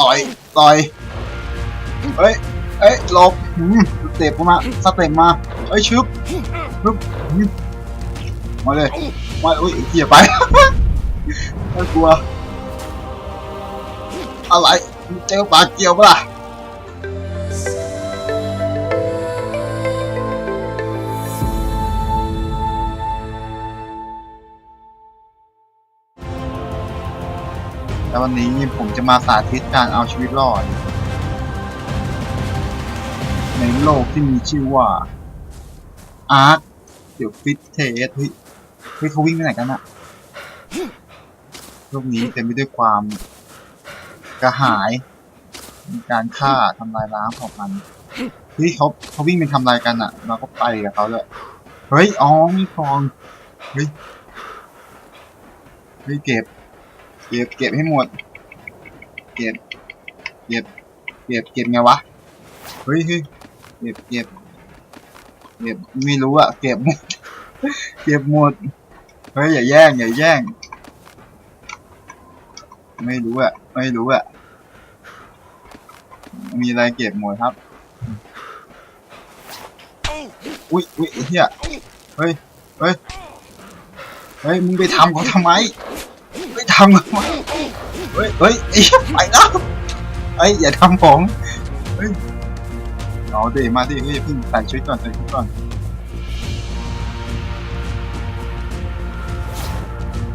ต่อยต่อยเอ้ยเอ้ยหลบหืมสเต็ปมาสเต็ปมาเอ้ยชึบชึบมาเลยมาอุ้ยเกี่ยไปไม่กลัวอะไรเจอปลาเกี่ยวปะล่ะ แต่วันนี้ผมจะมาสาธิตการเอาชีวิตรอด ในโลกที่มีชื่อว่า Ark เดี๋ยวฟิตเทสเฮ้ยเฮ้ยเขาวิ่งไปไหนกันอะโลกนี้เต็มไปด้วยความกระหาย มีการฆ่าทำลายล้างของมันเฮ้ยเขาเขาวิ่งเป็นทำลายกันอะเราก็ไปกับเขาเลยเฮ้ยอ๋อมีทองเฮ้ยเฮ้ยเก็บ ก็บเก็บให้หมด เก็บ เก็บ เก็บ เก็บไงวะ เฮ้ยเฮ้ยเก็บ เก็บ เก็บ ไม่รู้อะเก็บหมด เก็บหมด เฮ้ยอย่าแย่งอย่าแย่ง ไม่รู้อะไม่รู้อะมีอะไรเก็บหมดครับ อุ้ยอุ้ยเฮียเฮ้ย เฮ้ย เฮ้ย มึงไปทำเขาทำไม ทำเขาทำไมเฮ้ยเฮ้ยไอ้ไปแล้วเฮ้ยอย่าทำผมเฮ้ยเอาดิมาดิเฮ้ยพิ่งใส่ชุดก่อนใส่ชุดก่อน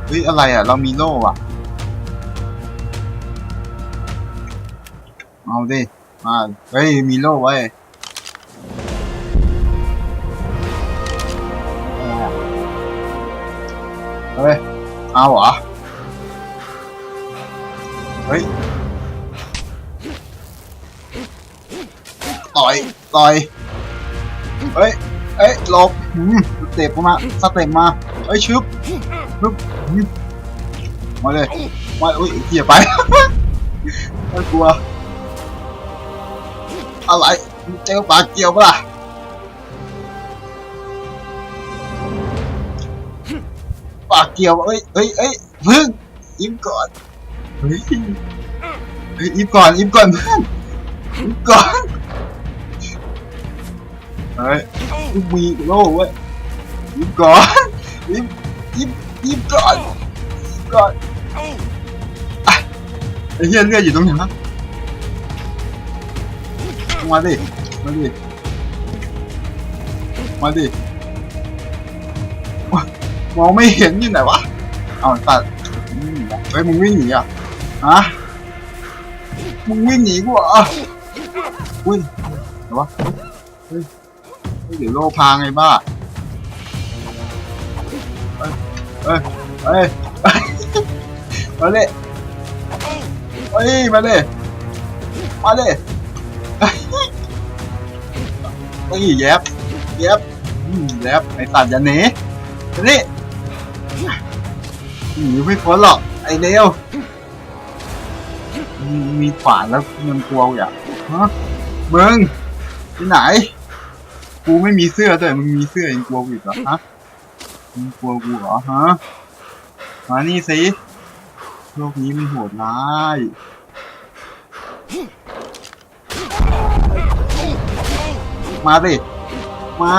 เฮ้ยอะไรอะ เรามีโล่อะเอาดิมาเฮ้ยมีโล่ไว้เฮ้ยเอาเหรอ เฮ้ยต่อยต่อยเฮ้ยเอ้ยหลบหืมสเต็ปมาสเต็ปมาเฮ้ยชึบชึบมาเลยมาอุ้ยเขี่ยไปไม่กลัวอะไรเจอปลาเกี่ยวปะล่ะปลาเกี่ยวเอ้ยเอ้ยเอ้ยพึ่งอิ่มก่อน เฮ้ยเฮ้ยอิ่มก่อนอิ่มก่อนเพื่อนอิ่มก่อนเฮ้ยกูมีโล่เว้ยอิ่มก่อนอิ่มอิ่มอิ่มก่อนอิ่มก่อนไอ้เหี้ยเลือดอยู่ตรงไหนวะมาดิมาดิมาดิมองไม่เห็นอยู่ไหนวะเอาตัดเฮ้ยมึงวิ่งหนีอะ ฮะมึงวิ่งหนีกูเหรออุ้ยไหนวะเฮ้ยเฮ้ยเดี๋ยวโลพางไอ้บ้าเฮ้ยเฮ้ยเฮ้ยมาเลยเฮ้ยมาเลยมาเลยเฮ้ยแยบแยบอืมแยบไอ้สัตว์อย่าหนีนี่หนีไม่พ้นหรอกไอ้เลว มีขวานแล้วยังกลัวอยู่อะฮะมึงที่ไหน กูไม่มีเสื้อด้วยมึงมีเสื้อยังกลัวกูอีกเหรอฮะมึงกลัวกูเหรอฮะมานี่สิโลกนี้มันโหดร้ายมาสิมา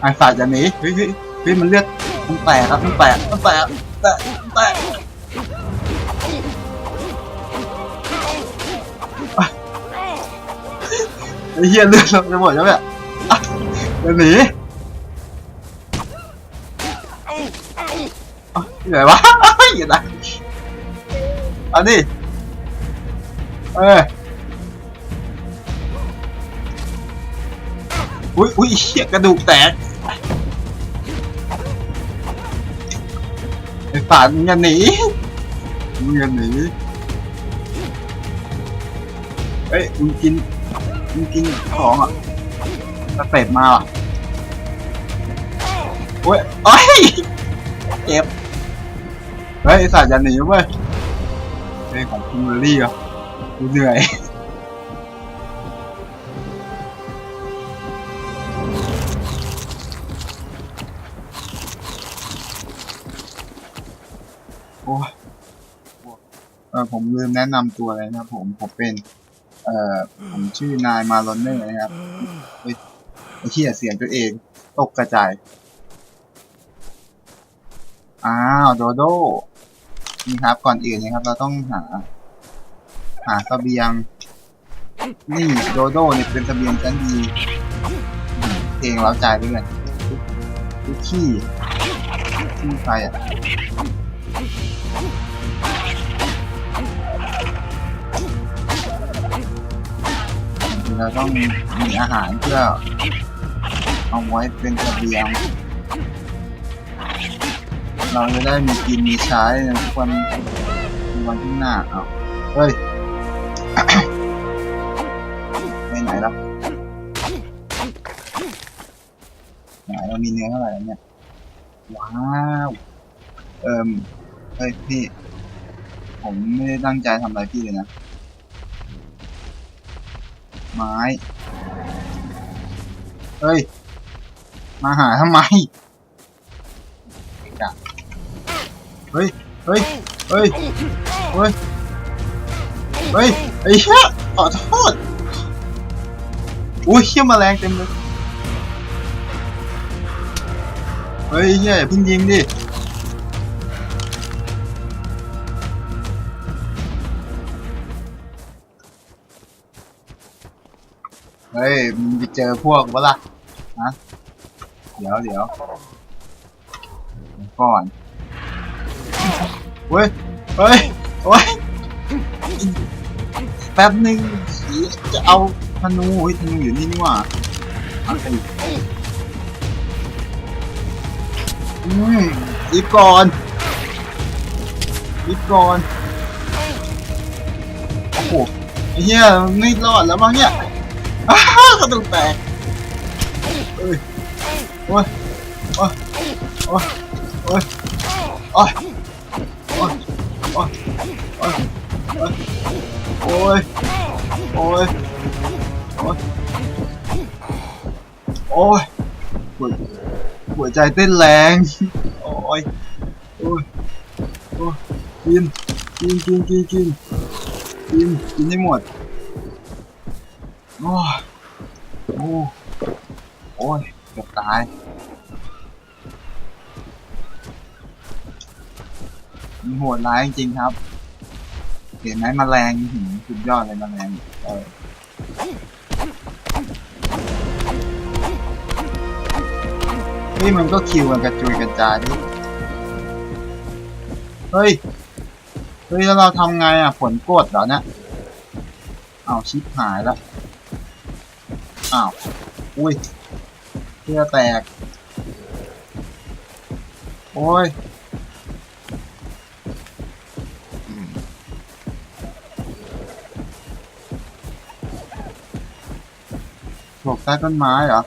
ไอ้สัตว์อย่าหนีเฮ้ยเฮ้ยเฮ้ยมันเลือดมันแตกครับมันแตกมันแตกแตกแตก ไอ้เหี้ยเลือดเราจะหมดแล้วเนี่ยอะเดี๋ยวหนีอะที่ไหนวะ อยู่ไหนอันนี้เอออุ้ยอุ้ยเหี้ยกระดูกแตกไอ้สารมึงอย่าหนีมึงอย่าหนีเฮ้ยมึงกิน มึงกินของอะสเต็ปมาอะโอ้ยโอ้ยเจ็บเฮ้ยไอ้สารอย่าหนีเว้ยเฮ้ยของคิมเบอรี่อะกูเหนื่อยโอ้เออผมลืมแนะนำตัวเลยนะครับผมผมเป็น เอ่อผมชื่อนายมาลอนเนอร์นะครับเฮ้ยไอ้เหี้ยเสียงตัวเองตกกระจาย อ้าว โดโดนี่ครับ ก่อนอื่นนะครับ เราต้องหา หาเสบียง นี่ โดโดนี่เป็นเสบียงชั้นดีอืมเพลงเราใจายไปเลยทุกขี้ขี้ใครอะ เราต้องมีอาหารเพื่อเอาไว้เป็นเสบียง เราจะได้มีกินมีใช้ในทุกวันในวันที่หน้าเอาเฮ้ยไปไหนแล้วไหนเรามีเนื้อเท่าไหร่แล้วเนี่ยว้าวเอิมเฮ้ยพี่ ผมไม่ได้ตั้งใจทำอะไรพี่เลยนะ ไม้ เฮ้ย มาหาทำไมเฮ้ย เฮ้ย เฮ้ย เฮ้ย เฮ้ย ไอ้เหี้ยขอโทษอุ้ยเหี้ยมาแมลงเต็มเลย เฮ้ยเหี้ยเพิ่งยิงดิ เฮ้ยมึงไปเจอพวกวะล่ะฮะเดี๋ยวเดี๋ยวก่อนเฮ้ยเฮ้ยโอ้ยแป๊บหนึ่งจะเอาธนูเฮ้ยธนูอยู่นี่นี่ว่าเอาไปอืมรีบก่อนรีบก่อนโอ้โหไอ้เหี้ยไม่รอดแล้วมั้งเนี่ย อ้าวกระดูกแตกเอ้ยโอ้ยโอ้ยโอ้ยโอ้ยโอ้ยโอ้ยโอ้ยโอ้ยโอ้ยโอ้ยโอ้ยโอ้ยหัวหัวใจเต้นแรงโอ้ยโอ้ยโอ้ยกินกินกินกินกินกินกินให้หมดโอ้ย มันโหดร้ายจริงๆครับ เห็นไหมแมลงหืมสุดยอดเลยแมลงเออนี่มันก็คิวกันกระจุยกระจายดิเฮ้ย เฮ้ย แล้วเราทำไงอะผลกดเหรอเนี่ยอ้าชิปหายล้วอ้าว อุ้ยเสื้อแตก โอ้ย ต้ต้นไม้เหรอ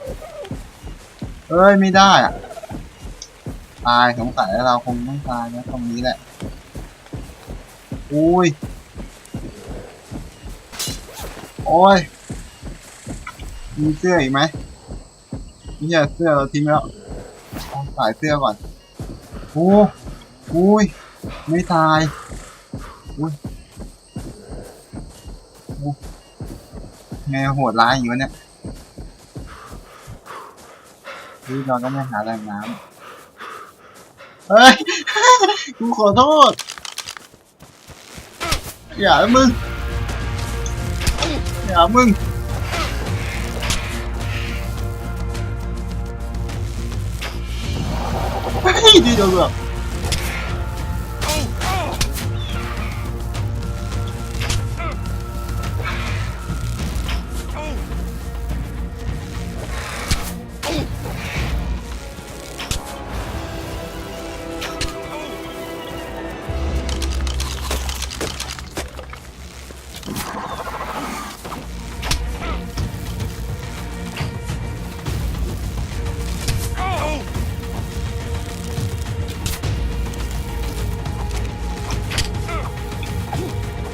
เอ้ยไม่ได้อะตายสงสัยเราคงต้องตายนะตรงนี้แหละ อุ้ย โอ้ย มีเสื้ออีกไหมนี่ยเสื้อเราทิ้งแล้วเอาใส่เสื้อก่อน โอ้อุ้ย ไม่ตาย อุ้ยโอ้แมวโหดร้ายอยู่วะเนี่ย นี่เราต้องไปหาแหล่งน้ำเฮ้ย กูขอโทษ อย่ามึง อย่ามึงเฮ้ยดีเดีย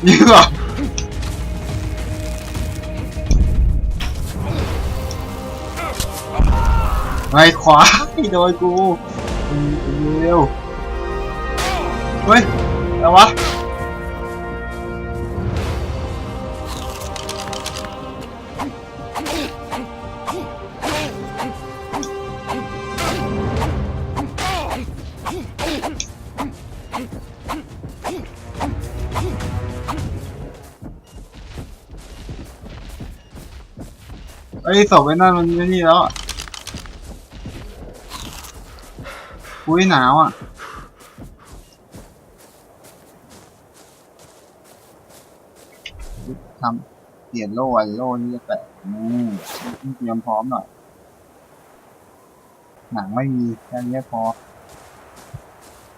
เลยยิงเหรอไปขวาโดนกูเร็วเฮ้ยอะไรวะ ไอ้ยศพไอ้นั่นมันไม่นี่แล้วอะอุ้ยหนาวอะ ทำเปลี่ยนโล่ไอ้โล่นี่จะแตกอืมต้องเตรียมพร้อมหน่อย หนังไม่มีแค่นี้พอ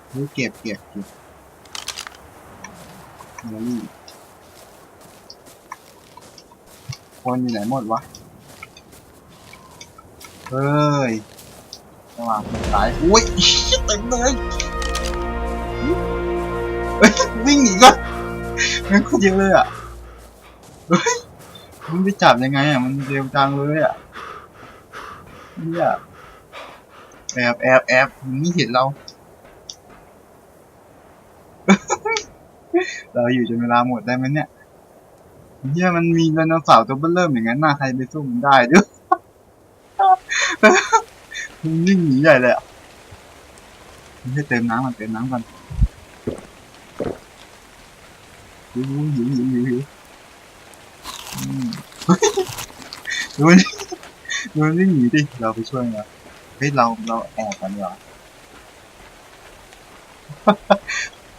เฮ้ยเก็บเก็บเก็บเฮ้ยคนอยู่ไหนหมดวะ เฮ้ยระหว่างสายอุ้ยเต็มเลยเฮ้ยวิ่งหนีก่อนมันคนเยอะเลยอะเฮ้ยมันไปจับยังไงอะมันเร็วจังเลยอะเนี่ยแอบแอบแอบมันไม่เห็นเรา เราอยู่จนเวลาหมดได้ไหมเนี่ยเฮียมันมีไดโนเสาร์ตัวเบ้อเริ่มอย่างนั้นน่าใครไปสู้มันได้ด้วย นวิ่งหนีใหญ่เลยอะมันให้เติมน้ำมันเติมน้ำกันหิวหิวหิวหิวหิวอืมดูมันดูนวิ่หนีดิเราไปช่วยมันเฮ้ยเราเราแอบกันดีกว่า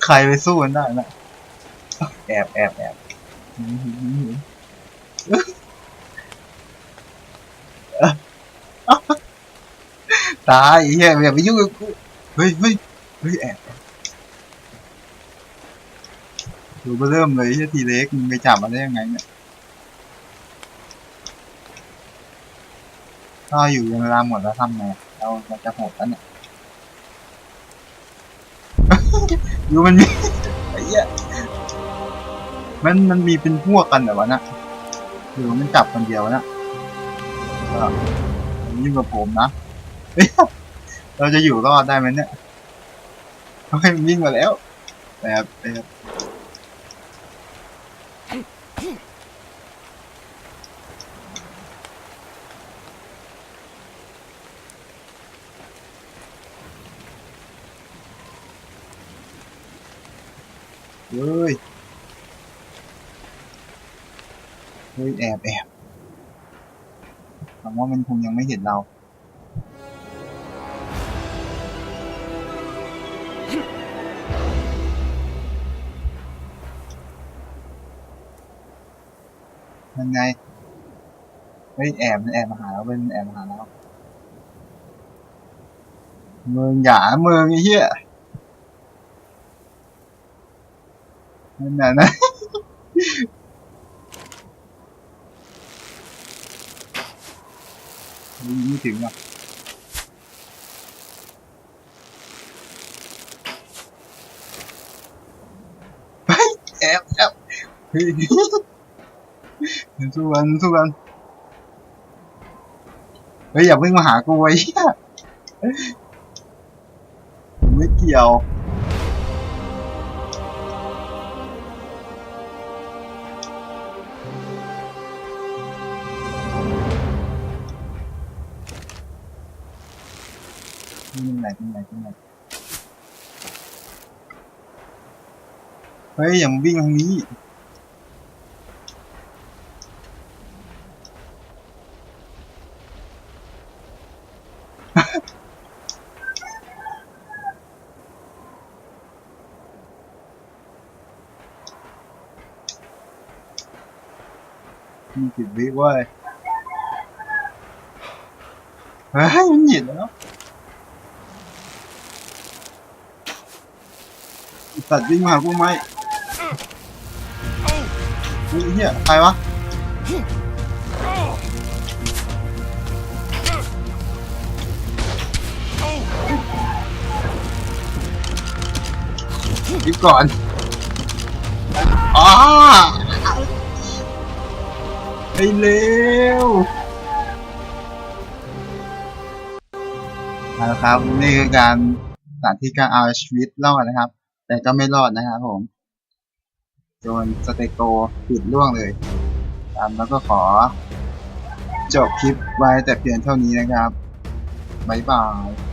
ใครไปสู้กันได้นะแอบแอบแอบหนีหนีหนีหนี ตายไอ้เหี้ยอย่าไปยุ่งกับกูเฮ้ยเฮ้ยเฮ้ยแอบดูมาเริ่มเลยไอ้เหี้ยทีเล็กมึงไปจับมันได้ยังไงเนี่ยก็อยู่เวลาหมดแล้วทำไงเราเราจะโหดแล้วเนี่ยอยู่มันมีไอ้เหี้ยมันมันมีเป็นพวกกันเหรอวะนะหรือว่มันจับคนเดียวนะก็ยิ่งกว่าผมนะ เราจะอยู่รอดได้ไหมเนี่ยเฮ้ยมันวิ่งมาแล้วแบบแบบเฮ้ยเฮ้ยแอบแอบหวังว่ามันคงยังไม่เห็นเรา ยังไงเฮ้ยแอบมันแอบมาหาเราเว้ยมันแอบมาหาเราเมืองหยาเมืองไอ้เหี้ยนั่นน่ะนะนี่ไม่ถึงอะเฮ้ยแอบแอบเฮ้ย สู้กันสู้กันเฮ้ยอย่าเพิ่งมาหากูไอ้เหี้ยไม่เกี่ยวนี่มันไหนเป็นไหนเป็นไหนเฮ้ยอย่ามาวิ่งทางนี้ มีสิบวิเว้ยเฮ้ยมันหยิบแล้วไอ้ ไหมเฮ้ยเฮียใครวะรีบก่อนอ้เลวเอาละครับนี่คือการสถานที่การเอาชีวิตรอดนะครับ แต่ก็ไม่รอดนะครับผม โดนสเตโกปิดล่วงเลยตามแล้วก็ขอ จบคลิปไว้แต่เพียงเท่านี้นะครับ บ๊ายบาย